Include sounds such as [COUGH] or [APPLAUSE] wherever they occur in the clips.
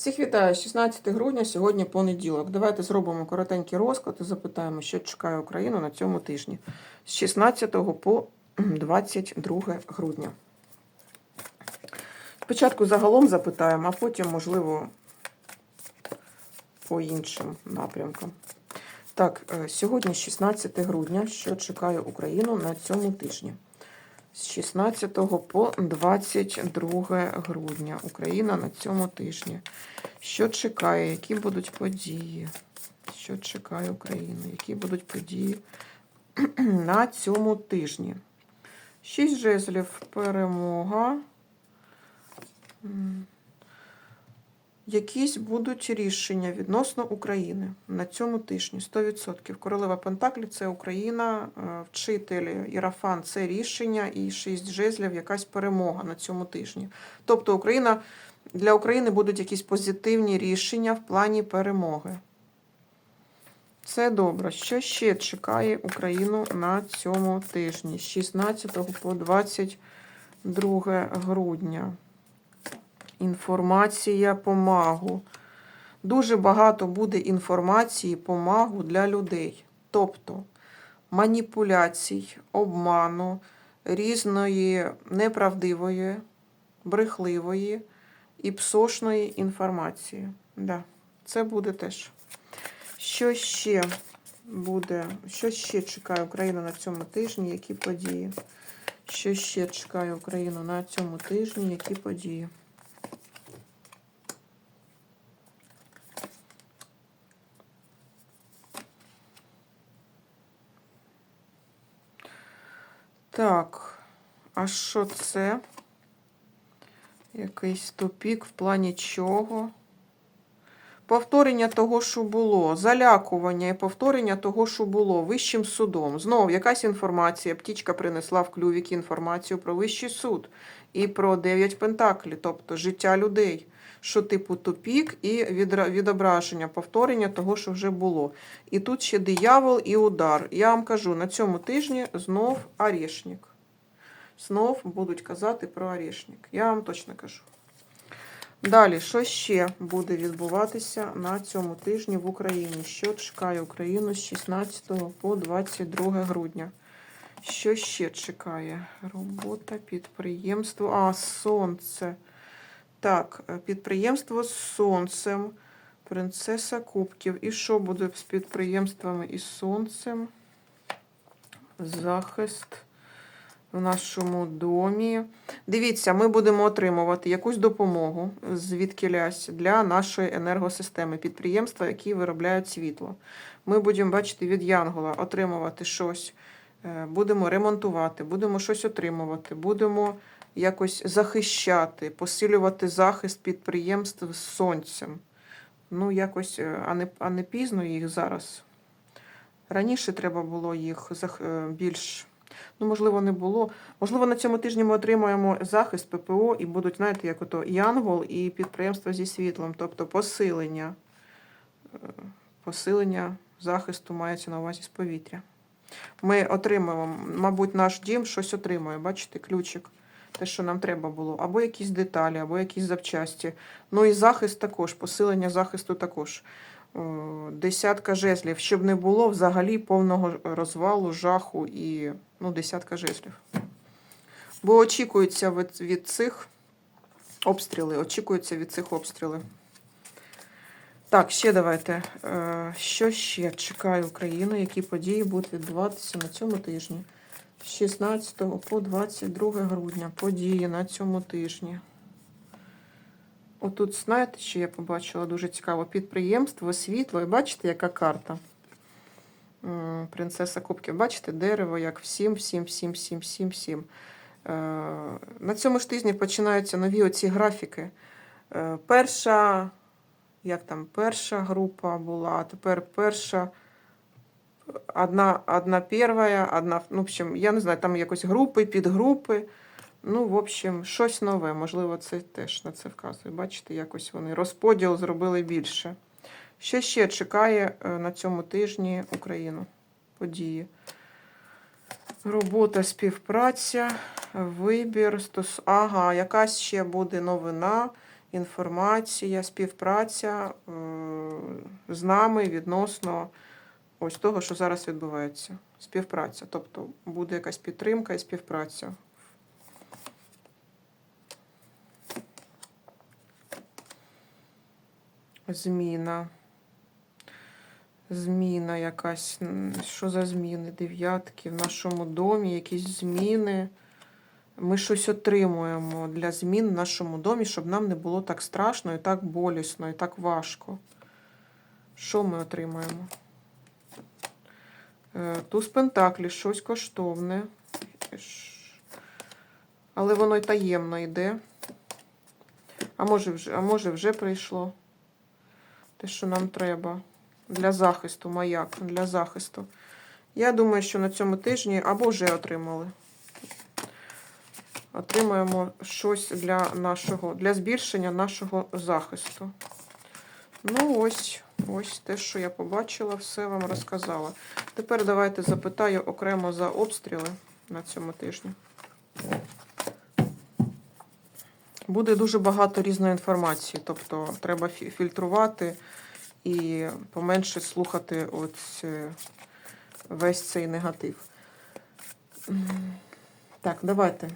Всіх вітаю, 16 грудня, сьогодні понеділок. Давайте зробимо коротенький розклад і запитаємо, що чекає Україну на цьому тижні з 16 по 22 грудня. Спочатку загалом запитаємо, а потім, можливо, по іншим напрямкам. Так, е, сьогодні 16 грудня, що чекає Україну на цьому тижні. З 16 по 22 грудня Україна на цьому тижні. Що чекає, які будуть події? Що чекає Україна? Які будуть події [CLEARS THROAT] на цьому тижні? Шість жезлів перемога. Якісь будуть рішення відносно України на цьому тижні 100%. Королева Пентаклі це Україна, е, вчитель Ірафан це рішення, і шість жезлів якась перемога на цьому тижні. Тобто Україна для України будуть якісь позитивні рішення в плані перемоги. Це добре. Що ще чекає Україну на цьому тижні? З 16 по 22 грудня. Інформація по магу. Дуже багато буде інформації по магу для людей. Тобто маніпуляцій, обману, різної неправдивої, брехливої і псошної інформації. Да, це буде теж. Що ще буде? Що ще чекає Україна на цьому тижні? Які події? Що ще чекає Україну на цьому тижні? Які події? Так, а що це? Якийсь тупік в плані чого? Повторення того, що було, залякування і повторення того, що було вищим судом. Знову якась інформація. Птічка принесла в клювік інформацію про вищий суд і про дев'ять пентаклі, тобто життя людей. Що типу тупік і відображення, повторення того, що вже було. І тут ще диявол і удар. Я вам кажу, на цьому тижні знов орешник. Знов будуть казати про орешник. Я вам точно кажу. Далі, що ще буде відбуватися на цьому тижні в Україні? Що чекає Україну з 16 по 22 грудня? Що ще чекає? Робота, підприємство. А, сонце. Так, е, підприємство з сонцем. Принцеса Кубків. І що буде з підприємствами і сонцем? Захист в нашому домі. Дивіться, ми будемо отримувати якусь допомогу звідкилясь для нашої енергосистеми, підприємства, які виробляють світло. Ми будемо бачити від Янгола отримувати щось, е, будемо ремонтувати, будемо щось отримувати, будемо якось захищати, посилювати захист підприємств з сонцем. Ну, якось, е, а не, а не пізно їх зараз. Раніше треба було їх е, більш. Ну, можливо, не було. Можливо, на цьому тижні ми отримаємо захист ППО і будуть, знаєте, як ото Янгол і підприємства зі світлом, тобто посилення. Е, Посилення захисту мається на увазі з повітря. Ми отримаємо, мабуть, наш дім щось отримує. Бачите, ключик. Те, що нам треба було, або якісь деталі, або якісь запчасті. Ну і захист також, посилення захисту також. О, Десятка жезлів, щоб не було взагалі повного розвалу, жаху і ну, десятка жезлів. Бо очікуються від, від цих обстріли, очікуються від цих обстріли. Так, ще давайте. Е, Що ще чекає Україна? Які події будуть відбуватися на цьому тижні? З 16 по 22 грудня. Події на цьому тижні. Отут, знаєте, що я побачила дуже цікаво. Підприємство, світло. І бачите, яка карта? Принцеса Кубків. Бачите, дерево, як всім, всім, всім, всім, всім, всім. Е, На цьому ж тижні починаються нові оці графіки. Е, Перша, як там, перша група була, а тепер перша. Одна, одна перша, одна, ну, в общем, я не знаю, там якось групи, підгрупи. Ну, в общем, щось нове. Можливо, це теж на це вказує. Бачите, якось вони розподіл зробили більше. Що ще чекає е, на цьому тижні Україну? Події. Робота, співпраця, вибір, стос... ага, якась ще буде новина, інформація, співпраця е, з нами відносно ось того, що зараз відбувається. Співпраця. Тобто буде якась підтримка і співпраця. Зміна. Зміна якась. Що за зміни? Дев'ятки. В нашому домі якісь зміни. Ми щось отримуємо для змін в нашому домі, щоб нам не було так страшно і так болісно, і так важко. Що ми отримаємо? Е, Туз Пентаклі, щось коштовне. Але воно й таємно йде. А може вже, а може вже прийшло те, що нам треба для захисту, маяк, для захисту. Я думаю, що на цьому тижні або вже отримали. Отримаємо щось для нашого, для збільшення нашого захисту. Ну, ось, ось те, що я побачила, все вам розказала. Тепер давайте запитаю окремо за обстріли на цьому тижні. Буде дуже багато різної інформації, тобто треба фільтрувати і поменше слухати ось е, весь цей негатив. Так, давайте.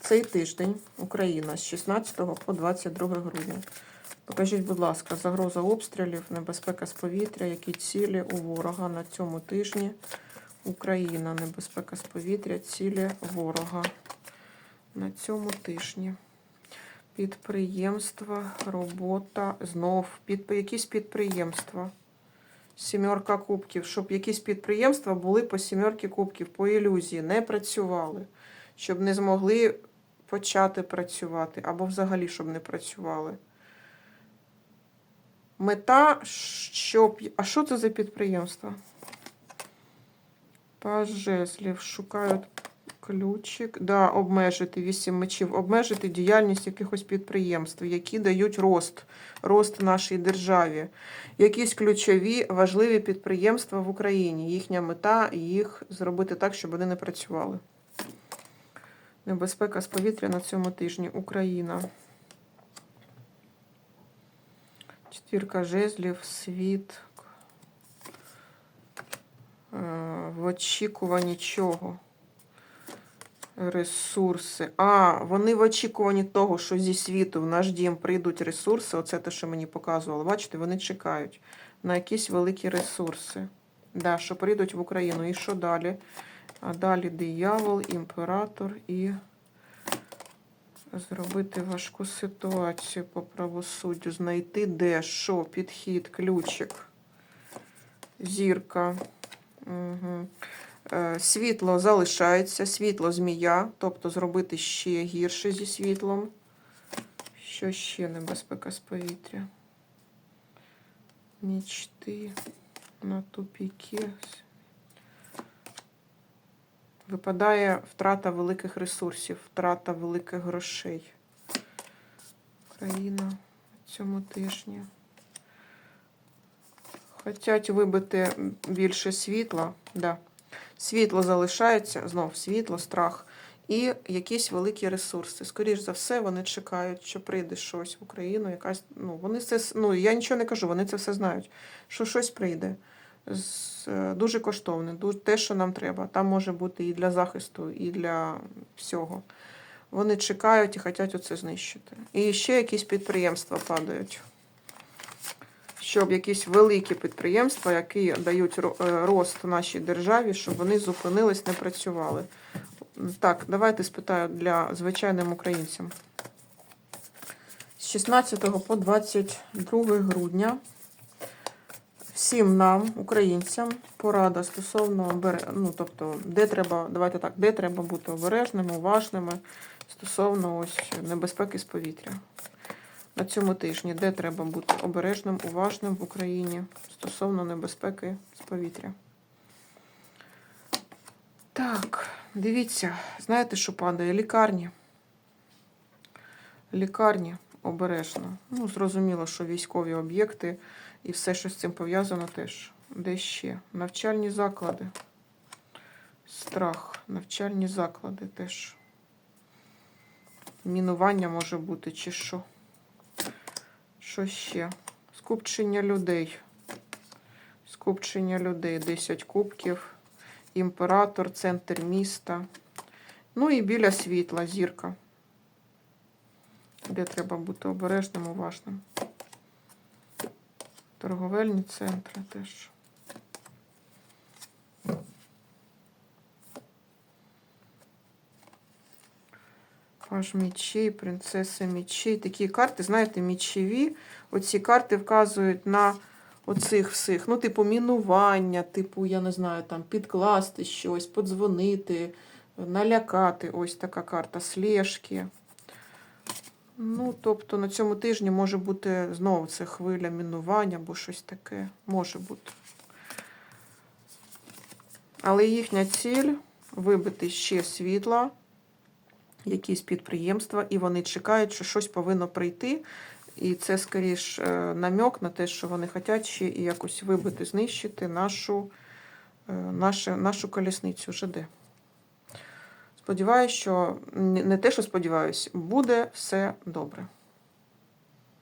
Цей тиждень Україна з 16 по 22 грудня. Покажіть, будь ласка, загроза обстрілів, небезпека з повітря, які цілі у ворога на цьому тижні. Україна, небезпека з повітря, цілі ворога на цьому тижні. Підприємства, робота, знов під, якісь підприємства. Сімерка кубків, щоб якісь підприємства були по сімерки кубків, по ілюзії, не працювали, щоб не змогли почати працювати, або взагалі, щоб не працювали. Мета, щоб. А що це за підприємство? Паж. Шукають ключик. Да, обмежити вісім мечів, обмежити діяльність якихось підприємств, які дають рост, рост нашій державі. Якісь ключові важливі підприємства в Україні. Їхня мета їх зробити так, щоб вони не працювали. Небезпека з повітря на цьому тижні. Україна. Четвірка жезлів, світ. Е, В очікуванні чого? Ресурси. А, вони в очікуванні того, що зі світу в наш дім прийдуть ресурси. Оце те, що мені показували. Бачите, вони чекають на якісь великі ресурси. Да, що прийдуть в Україну. І що далі? А далі диявол, імператор і зробити важку ситуацію по правосуддю. Знайти де, що, підхід, ключик, зірка. Угу. Світло залишається, світло змія, тобто зробити ще гірше зі світлом. Що ще небезпека з повітря? Мічти на тупіки. Випадає втрата великих ресурсів, втрата великих грошей. Україна цьому тижні. Хотять вибити більше світла. Да. Світло залишається, знов світло, страх. І якісь великі ресурси. Скоріш за все, вони чекають, що прийде щось в Україну. Якась, ну, вони це, ну, я нічого не кажу, вони це все знають, що щось прийде. З, е, дуже коштовне, те, що нам треба. Там може бути і для захисту, і для всього. Вони чекають і хочуть оце знищити. І ще якісь підприємства падають. Щоб якісь великі підприємства, які дають е, рост нашій державі, щоб вони зупинились, не працювали. Так, давайте спитаю для звичайним українцям. З 16 по 22 грудня всім нам, українцям, порада стосовно ну, тобто, де треба, давайте так, де треба бути обережними, уважними стосовно ось небезпеки з повітря. На цьому тижні, де треба бути обережним, уважним в Україні стосовно небезпеки з повітря. Так, дивіться, знаєте, що падає? Лікарні. Лікарні обережно. Ну, зрозуміло, що військові об'єкти і все, що з цим пов'язано, теж. Де ще? Навчальні заклади. Страх. Навчальні заклади теж. Мінування може бути, чи що. Що ще? Скупчення людей. Скупчення людей. 10 кубків. Імператор, центр міста. Ну і біля світла, зірка. Де треба бути обережним, уважним. Торговельні центри теж. Паж мічей, принцеса мічей. Такі карти, знаєте, мічеві. Оці карти вказують на оцих всіх. Ну, типу, мінування, типу, я не знаю, там, підкласти щось, подзвонити, налякати. Ось така карта слежки. Ну, тобто на цьому тижні може бути знову це хвиля мінування або щось таке. Може бути. Але їхня ціль вибити ще світла, якісь підприємства, і вони чекають, що щось повинно прийти. І це скоріш е, намек на те, що вони хочуть ще і якось вибити, знищити нашу, е, нашу, нашу колісницю ЖД. Сподіваюсь, що не те, що сподіваюся, буде все добре.